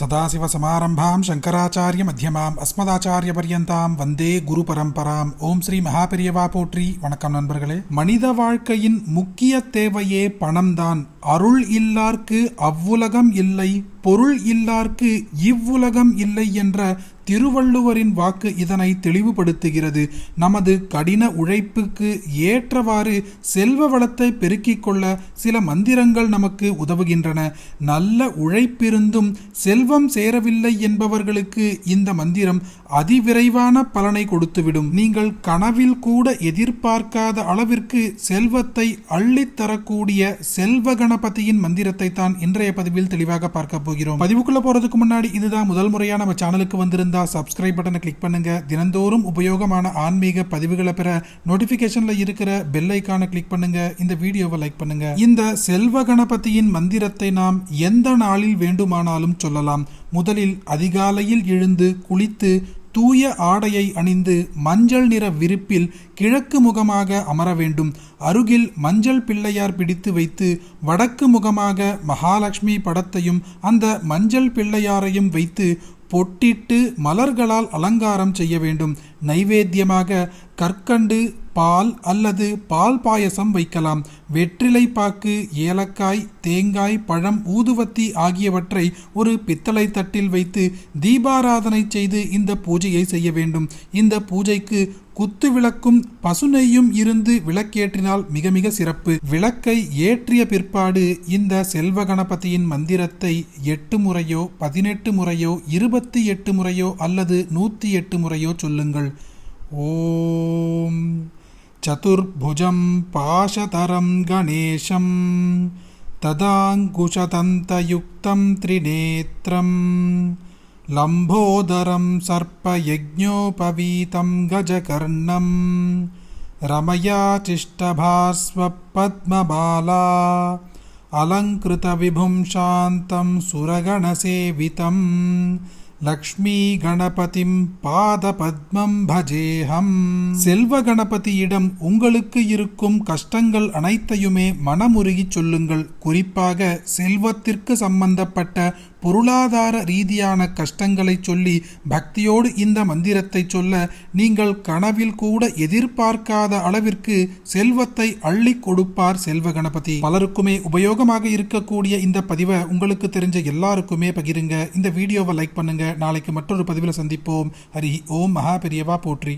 சதாசிவசமாரம்பாம் சங்கராச்சாரிய மத்தியமாம் அஸ்மதாச்சாரியபர்யந்தாம் வந்தே குரு பரம்பராம் ஓம் ஸ்ரீ மகாபெரியவா போற்றி வணக்கம் நண்பர்களே மனித வாழ்க்கையின் முக்கிய தேவையே பணம்தான். அருள் இல்லார்க்கு அவ்வுலகம் இல்லை. பொருள் இல்லார்க்கு இவ்வுலகம் இல்லை என்ற திருவள்ளுவரின் வாக்கு இதனை தெளிவுபடுத்துகிறது. நமது கடின உழைப்புக்கு ஏற்றவாறு செல்வ வளத்தை பெருக்கிக் கொள்ள சில மந்திரங்கள் நமக்கு உதவுகின்றன. நல்ல உழைப்பிருந்தும் செல்வம் சேரவில்லை என்பவர்களுக்கு இந்த மந்திரம் அதிவிரைவான பலனை கொடுத்துவிடும். நீங்கள் கனவில் கூட எதிர்பார்க்காத அளவிற்கு செல்வத்தை அள்ளித்தரக்கூடிய செல்வ கணபதியின் மந்திரத்தை தான் இன்றைய பதிவில் தெளிவாக பார்க்க போகிறோம். பதிவுக்குள்ள போறதுக்கு முன்னாடி இதுதான் முதல் முறையா நம்ம சேனலுக்கு வந்திருந்தா சப்ஸ்கிரைப் பட்டனை கிளிக் பண்ணுங்க. தினந்தோறும் உபயோகமான ஆன்மீக பதிவுகளை பெற நோட்டிபிகேஷன்ல இருக்கிற பெல் ஐக்கானை கிளிக் பண்ணுங்க. இந்த வீடியோவை லைக் பண்ணுங்க. இந்த செல்வ கணபதியின் மந்திரத்தை நாம் எந்த நாளில் வேண்டுமானாலும் சொல்லலாம். முதலில் அதிகாலையில் எழுந்து குளித்து தூய ஆடையை அணிந்து மஞ்சள் நிற விரிப்பில் கிழக்கு முகமாக அமர வேண்டும். அருகில் மஞ்சள் பிள்ளையார் பிடித்து வைத்து வடக்கு முகமாக மகாலட்சுமி படத்தையும் அந்த மஞ்சள் பிள்ளையாரையும் வைத்து பொட்டிட்டு மலர்களால் அலங்காரம் செய்ய வேண்டும். நைவேத்தியமாக கற்கண்டு பால் அல்லது பால் பாயசம் வைக்கலாம். வெற்றிலை பாக்கு ஏலக்காய் தேங்காய் பழம் ஊதுவத்தி ஆகியவற்றை ஒரு பித்தளை தட்டில் வைத்து தீபாராதனை செய்து இந்த பூஜையை செய்ய வேண்டும். இந்த பூஜைக்கு குத்து விளக்கும் பசுநெய்யும் இருந்து விளக்கேற்றினால் மிக மிக சிறப்பு. விளக்கை ஏற்றிய பிற்பாடு இந்த செல்வ கணபதியின் மந்திரத்தை எட்டு முறையோ பதினெட்டு முறையோ இருபத்தி எட்டு முறையோ அல்லது நூற்றி எட்டு முறையோ சொல்லுங்கள். ஓம். चतुर्भुजं पाशतरं गणेशं तदाङ्कुशतन्तयुक्तं त्रिनेत्रं लम्भोदरं सर्पयज्ञोपवीतं गजकर्णं रमया चिष्टभास्वपद्मबाला अलङ्कृतविभुं शान्तं सुरगणसेवितम् லக்ஷ்மி கணபதிம் பாத பத்மம் பஜேஹம். செல்வ கணபதியிடம் உங்களுக்கு இருக்கும் கஷ்டங்கள் அனைத்தையுமே மனமுருகிச் சொல்லுங்கள். குறிப்பாக செல்வத்திற்கு சம்பந்தப்பட்ட பொருளாதார ரீதியான கஷ்டங்களை சொல்லி பக்தியோடு இந்த மந்திரத்தை சொல்ல நீங்கள் கனவில் கூட எதிர்பார்க்காத அளவிற்கு செல்வத்தை அள்ளி கொடுப்பார் செல்வ கணபதி. பலருக்குமே உபயோகமாக இருக்கக்கூடிய இந்த பதிவை உங்களுக்கு தெரிஞ்ச எல்லாருக்குமே பகிருங்க. இந்த வீடியோவை லைக் பண்ணுங்க. நாளைக்கு மற்றொரு பதிவில் சந்திப்போம். ஹரி ஓம். மகா பெரியவா போற்றி.